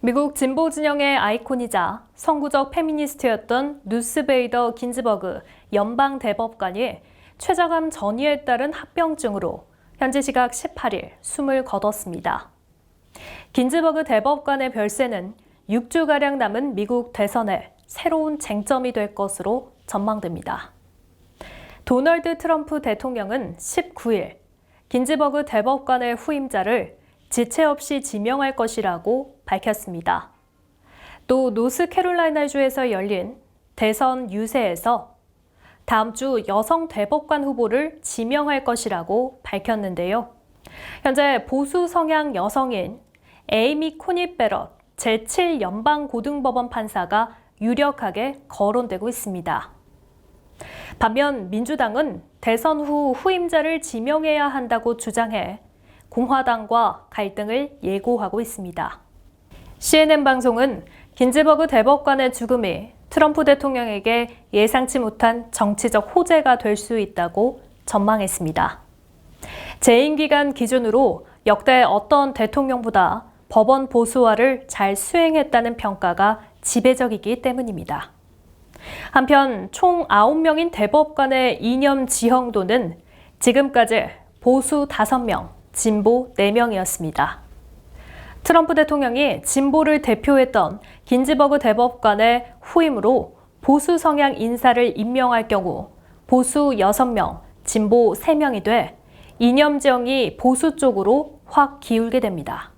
미국 진보 진영의 아이콘이자 선구적 페미니스트였던 누스 베이더 긴즈버그 연방 대법관이 최저감 전이에 따른 합병증으로 현지 시각 18일 숨을 거뒀습니다. 긴즈버그 대법관의 별세는 6주가량 남은 미국 대선에 새로운 쟁점이 될 것으로 전망됩니다. 도널드 트럼프 대통령은 19일 긴즈버그 대법관의 후임자를 지체 없이 지명할 것이라고 밝혔습니다. 또 노스캐롤라이나주에서 열린 대선 유세에서 다음 주 여성 대법관 후보를 지명할 것이라고 밝혔는데요. 현재 보수 성향 여성인 에이미 코니 베럿 제7연방 고등법원 판사가 유력하게 거론되고 있습니다. 반면 민주당은 대선 후 후임자를 지명해야 한다고 주장해 공화당과 갈등을 예고하고 있습니다. CNN 방송은 긴즈버그 대법관의 죽음이 트럼프 대통령에게 예상치 못한 정치적 호재가 될 수 있다고 전망했습니다. 재임 기간 기준으로 역대 어떤 대통령보다 법원 보수화를 잘 수행했다는 평가가 지배적이기 때문입니다. 한편 총 9명인 대법관의 이념 지형도는 지금까지 보수 5명, 진보 4명이었습니다. 트럼프 대통령이 진보를 대표했던 긴즈버그 대법관의 후임으로 보수 성향 인사를 임명할 경우 보수 6명, 진보 3명이 돼 이념 지형이 보수 쪽으로 확 기울게 됩니다.